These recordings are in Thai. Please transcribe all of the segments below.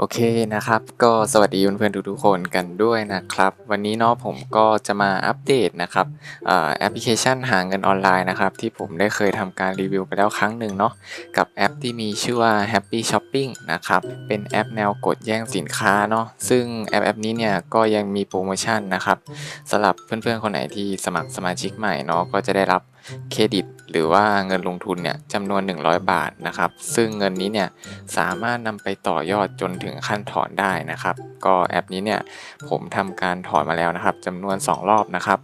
โอเคนะครับ ก็สวัสดีเพื่อนๆทุกๆคนกันด้วยนะครับ วันนี้เนาะผมก็จะมาอัปเดตนะครับอแอปพลิเคชันหาเงินออนไลน์นะครับ ที่ผมได้เคยทำการรีวิวไปแล้วครั้งหนึ่งเนาะกับแอปที่มีชื่อว่า Happy Shopping นะครับ เป็นแอปแนวกดแย่งสินค้าเนาะซึ่งแอปแอปนี้เนี่ยก็ยังมีโปรโมชั่นนะครับสำหรับเพื่อนๆคนไหนที่สมัครสมาชิกใหม่เนาะก็จะได้รับเครดิตหรือว่าเงินลงทุนเนี่ยจำนวน 100 บาทนะครับ ซึ่งเงินนี้เนี่ยสามารถนำไปต่อยอดจนถึงขั้นถอนได้นะครับ ก็แอปนี้เนี่ยผมทำการถอนมาแล้วนะครับจำนวน 2 รอบนะครับ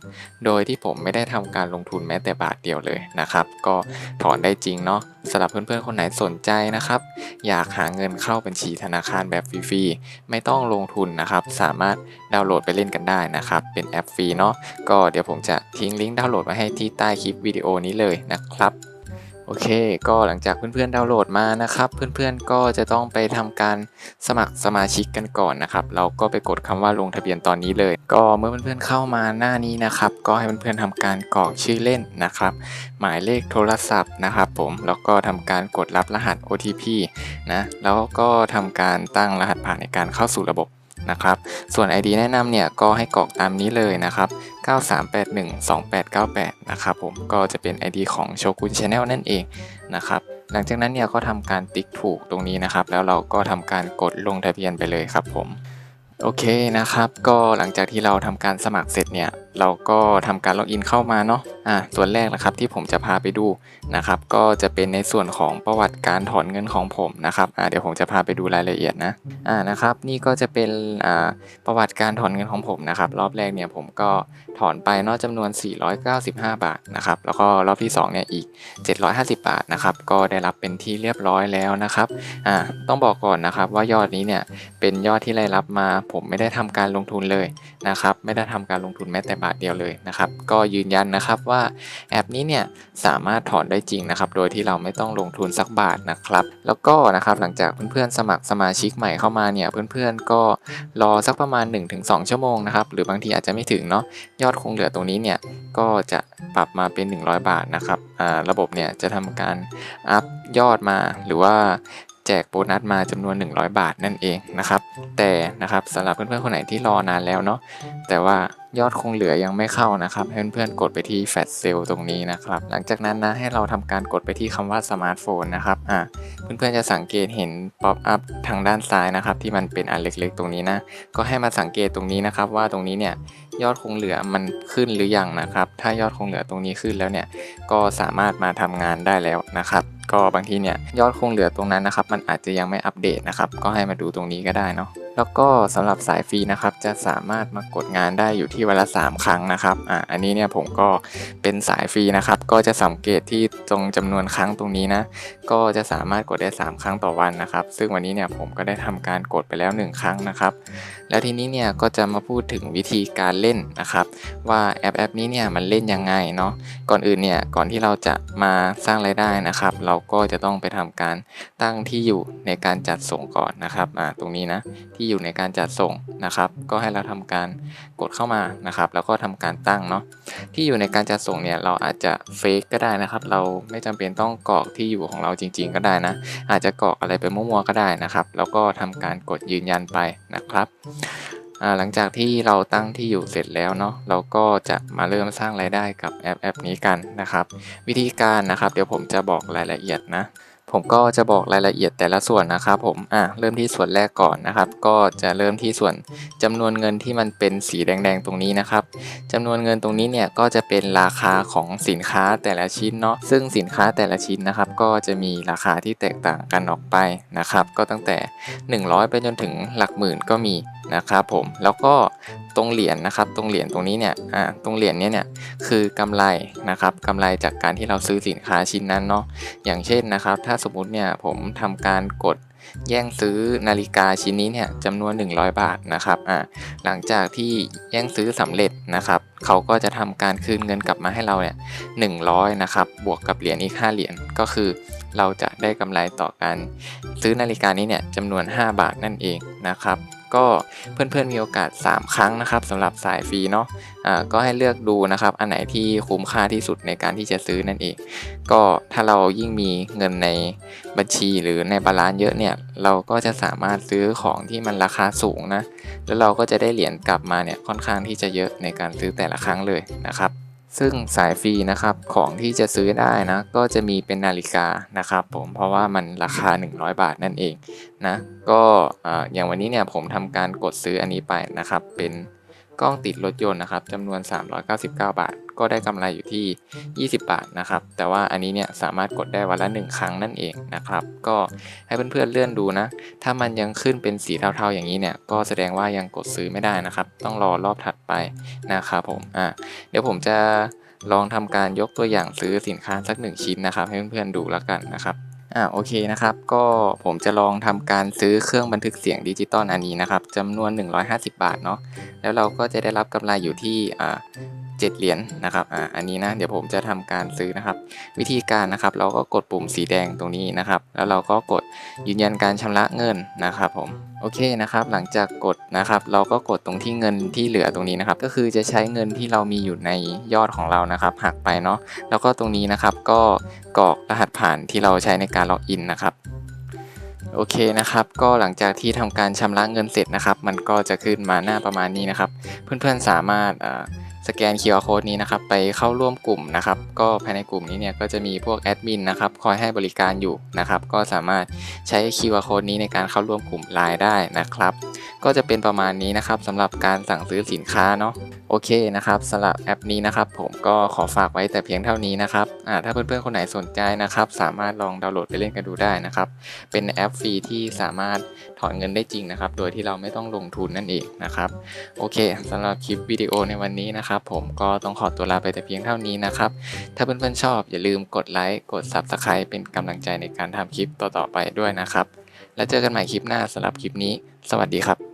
โดยที่ผมไม่ได้ทำการลงทุนแม้แต่บาทเดียวเลยนะครับ ก็ถอนได้จริงเนาะสำหรับเพื่อนๆ คนไหนสนใจนะครับ อยากหาเงินเข้าบัญชีธนาคารแบบฟรีๆ ไม่ต้องลงทุนนะครับ สามารถดาวน์โหลดไปเล่นกันได้นะครับ เป็นแอปฟรีเนาะ ก็เดี๋ยวผมจะทิ้งลิงก์ดาวน์โหลดมาให้ที่ใต้คลิปวิดีโอนี้เลยนะครับ โอเค ก็หลังจากเพื่อนๆดาวน์โหลดมานะครับ เพื่อนๆก็จะต้องไปทำการสมัครสมาชิกกันก่อนนะครับ เราก็ไปกดคำว่าลงทะเบียนตอนนี้เลย ก็เมื่อเพื่อนๆเข้ามาหน้านี้นะครับ ก็ให้เพื่อนๆทำการกรอกชื่อเล่นนะครับ หมายเลขโทรศัพท์นะครับ ผม แล้วก็ทำการกดรับรหัส OTP นะ แล้วก็ทำการตั้งรหัสผ่านในการเข้าสู่ระบบ นะครับ ส่วน ID แนะนำเนี่ยก็ให้กรอกตามนี้เลยนะครับ 93812898 นะครับผม ก็จะเป็น ID ของโชกุนชาแนลนั่นเองนะครับ หลังจากนั้นเนี่ยก็ทำการติ๊กถูกตรงนี้นะครับ แล้วเราก็ทำการกดลงทะเบียนไปเลยครับผม โอเคนะครับ ก็หลังจากที่เราทำการสมัครเสร็จเนี่ย เราก็ทำการล็อกอินเข้ามาเนาะอ่าส่วนแรกนะครับที่ผมจะพาไปดูนะครับ ก็จะเป็นในส่วนของประวัติการถอนเงินของผมนะครับอ่าเดี๋ยวผมจะพาไปดูรายละเอียดนะอ่านะครับ นี่ก็จะเป็นอ่าประวัติการถอนเงินของผมนะครับ รอบแรกเนี่ยผมก็ถอนไปเนาะจำนวน 495 บาทนะครับ แล้วก็รอบที่สองเนี่ยอีก 750 บาทนะครับ ก็ได้รับเป็นที่เรียบร้อยแล้วนะครับอ่าต้องบอกก่อนนะครับว่ายอดนี้เนี่ยเป็นยอดที่ได้รับมา ผมไม่ได้ทำการลงทุนเลยนะครับ ไม่ได้ทำการลงทุนแม้แต่บาทเดียวเลยนะครับ ก็ยืนยันนะครับว่าแอปนี้เนี่ยสามารถถอนได้จริงนะครับ โดยที่เราไม่ต้องลงทุนสักบาทนะครับ แล้วก็นะครับหลังจากเพื่อนๆสมัครสมาชิกใหม่เข้ามาเนี่ยเพื่อนๆก็รอสักประมาณ 1-2 ชั่วโมงนะครับ หรือบางทีอาจจะไม่ถึงเนาะยอดคงเหลือตรงนี้เนี่ยก็จะปรับมาเป็น 100 บาทนะครับระบบเนี่ยจะทำการอัพยอดมาหรือว่าแจกโบนัสมาจำนวน 100 บาทนั่นเองนะครับ แต่นะครับสำหรับเพื่อนๆคนไหนที่รอนานแล้วเนาะแต่ว่า ยอดคงเหลือยังไม่เข้านะครับให้เพื่อนๆกดไปที่แฟลชเซลตรงนี้นะครับ หลังจากนั้นนะให้เราทำการกดไปที่คำว่าสมาร์ทโฟนนะครับอ่าเพื่อนๆจะสังเกตเห็นป๊อปอัพทางด้านซ้ายนะครับที่มันเป็นอันเล็กๆ ตรงนี้นะ ก็ให้มาสังเกตตรงนี้นะครับ ว่าตรงนี้เนี่ยยอดคงเหลือมันขึ้นหรือยังนะครับ ถ้ายอดคงเหลือตรงนี้ขึ้นแล้วเนี่ยก็สามารถมาทำงานได้แล้วนะครับก็บางทีเนี่ยยอดคงเหลือตรงนั้นนะครับ มันอาจจะยังไม่อัปเดตนะครับ ก็ให้มาดูตรงนี้ก็ได้เนาะ แล้วก็สำหรับสายฟรีนะครับจะสามารถมากดงานได้อยู่ที่วันละ 3 ครั้งนะครับอ่าอันนี้เนี่ยผมก็เป็นสายฟรีนะครับ ก็จะสังเกตที่ตรงจำนวนครั้งตรงนี้นะ ก็จะสามารถกดได้ 3 ครั้งต่อวันนะครับ ซึ่งวันนี้เนี่ยผมก็ได้ทำการกดไปแล้ว 1 ครั้งนะครับ แล้วทีนี้เนี่ยก็จะมาพูดถึงวิธีการเล่นนะครับ ว่าแอปแอปนี้เนี่ยมันเล่นยังไงเนาะก่อนอื่นเนี่ยก่อนที่เราจะมาสร้างรายได้นะครับ เราก็จะต้องไปทำการตั้งที่อยู่ในการจัดส่งก่อนนะครับอ่าตรงนี้นะที่อยู่ในการจัดส่งนะครับ ก็ให้เราทำการกดเข้ามานะครับ แล้วก็ทำการตั้งเนาะที่อยู่ในการจัดส่งเนี่ยเราอาจจะเฟกก็ได้นะครับ เราไม่จำเป็นต้องกรอกที่อยู่ของเราจริง ๆ ก็ได้นะ อาจจะกรอกอะไรไปมั่วๆก็ได้นะครับ แล้วก็ทำการกดยืนยันไปนะครับหลังจากที่เราตั้งที่อยู่เสร็จแล้วเนาะเราก็จะมาเริ่มสร้างรายได้กับแอปแอปนี้กันนะครับ วิธีการนะครับ เดี๋ยวผมจะบอกรายละเอียดนะ ผมก็จะบอกรายละเอียดแต่ละส่วนนะครับผมอะเริ่มที่ส่วนแรกก่อนนะครับ ก็จะเริ่มที่ส่วนจำนวนเงินที่มันเป็นสีแดงๆตรงนี้นะครับจำนวนเงินตรงนี้เนี่ยก็จะเป็นราคาของสินค้าแต่ละชิ้นเนาะซึ่งสินค้าแต่ละชิ้นนะครับ ก็จะมีราคาที่แตกต่างกันออกไปนะครับ ก็ตั้งแต่ 100 ไปจนถึงหลักหมื่นก็มีนะครับผมแล้วก็ตรงเหรียญนะครับ ตรงเหรียญตรงนี้เนี่ยอ่าตรงเหรียญเนี้ยเนี่ยคือกำไรนะครับกำไรจากการที่เราซื้อสินค้าชิ้นนั้นเนาะอย่างเช่นนะครับ ถ้าสมมติเนี่ยผมทำการกดแย่งซื้อนาฬิกาชิ้นนี้เนี่ยจำนวน 100 บาทนะครับอ่าหลังจากที่แย่งซื้อสำเร็จนะครับ เขาก็จะทำการคืนเงินกลับมาให้เราเนี่ย100นะครับบวกกับเหรียญอีก 5 เหรียญก็คือ เราจะได้กำไรต่อการซื้อนาฬิกานี้เนี่ยจำนวน 5 บาทนั่นเองนะครับ ก็เพื่อนๆมีโอกาส 3 ครั้งนะครับสำหรับสายฟรีเนาะอ่าก็ให้เลือกดูนะครับ อันไหนที่คุ้มค่าที่สุดในการที่จะซื้อนั่นเอง ก็ถ้าเรายิ่งมีเงินในบัญชีหรือในบาลานซ์เยอะเนี่ยเราก็จะสามารถซื้อของที่มันราคาสูงนะแล้วเราก็จะได้เหรียญกลับมาเนี่ยค่อนข้างที่จะเยอะในการซื้อแต่ละครั้งเลยนะครับ ซึ่งสายฟรีนะครับของที่จะซื้อได้นะก็จะมีเป็นนาฬิกานะครับผมเพราะว่ามันราคา 100 บาทนั่นเองนะก็อ่าอย่างวันนี้เนี่ยผมทำการกดซื้ออันนี้ไปนะครับเป็นกล้องติดรถยนต์นะครับจำนวน 399 บาท ก็ได้กำไรอยู่ที่ 20 บาทนะครับ แต่ว่าอันนี้เนี่ยสามารถกดได้วันละ 1 ครั้งนั่นเองนะครับ ก็ให้เพื่อนๆเลื่อนดูนะ ถ้ามันยังขึ้นเป็นสีเทาๆอย่างนี้เนี่ย ก็แสดงว่ายังกดซื้อไม่ได้นะครับ ต้องรอรอบถัดไปนะครับผม อ่า เดี๋ยวผมจะลองทำการยกตัวอย่างซื้อสินค้าสักหนึ่งชิ้นนะครับ ให้เพื่อนๆดูแล้วกันนะครับอ่าโอเคนะครับก็ผมจะลองทำการซื้อเครื่องบันทึกเสียงดิจิตอลอันนี้นะครับจำนวน 150 บาทเนาะแล้วเราก็จะได้รับกำไรอยู่ที่อ่า เจ็ดเหรียญนะครับอ่าอันนี้นะเดี๋ยวผมจะทำการซื้อนะครับ วิธีการนะครับ เราก็กดปุ่มสีแดงตรงนี้นะครับ แล้วเราก็กดยืนยันการชำระเงินนะครับผมโอเคนะครับหลังจากกดนะครับ เราก็กดตรงที่เงินที่เหลือตรงนี้นะครับ ก็คือจะใช้เงินที่เรามีอยู่ในยอดของเรานะครับหักไปเนาะแล้วก็ตรงนี้นะครับก็กรอกรหัสผ่านที่เราใช้ในการล็อกอินนะครับโอเคนะครับ ก็หลังจากที่ทำการชำระเงินเสร็จนะครับ มันก็จะขึ้นมาหน้าประมาณนี้นะครับ เพื่อนๆสามารถอ่า สแกน QR code นี้นะครับไปเข้าร่วมกลุ่มนะครับ ก็ภายในกลุ่มนี้เนี่ยก็จะมีพวกแอดมินนะครับคอยให้บริการอยู่นะครับ ก็สามารถใช้ QR code นี้ในการเข้าร่วมกลุ่มไลน์ได้นะครับ ก็จะเป็นประมาณนี้นะครับสำหรับการสั่งซื้อสินค้าเนาะโอเคนะครับสำหรับแอปนี้นะครับ ผมก็ขอฝากไว้แต่เพียงเท่านี้นะครับอ่าถ้าเพื่อนๆคนไหนสนใจนะครับ สามารถลองดาวน์โหลดไปเล่นกันดูได้นะครับ เป็นแอปฟรีที่สามารถถอนเงินได้จริงนะครับ โดยที่เราไม่ต้องลงทุนนั่นเองนะครับ โอเคสำหรับคลิปวิดีโอในวันนี้นะครับ ผมก็ต้องขอตัวลาไปแต่เพียงเท่านี้นะครับ ถ้าเพื่อนๆชอบอย่าลืมกดไลค์กด Subscribe เป็นกำลังใจในการทำคลิปต่อๆไปด้วยนะครับ แล้วเจอกันใหม่คลิปหน้าสำหรับคลิปนี้ สวัสดีครับ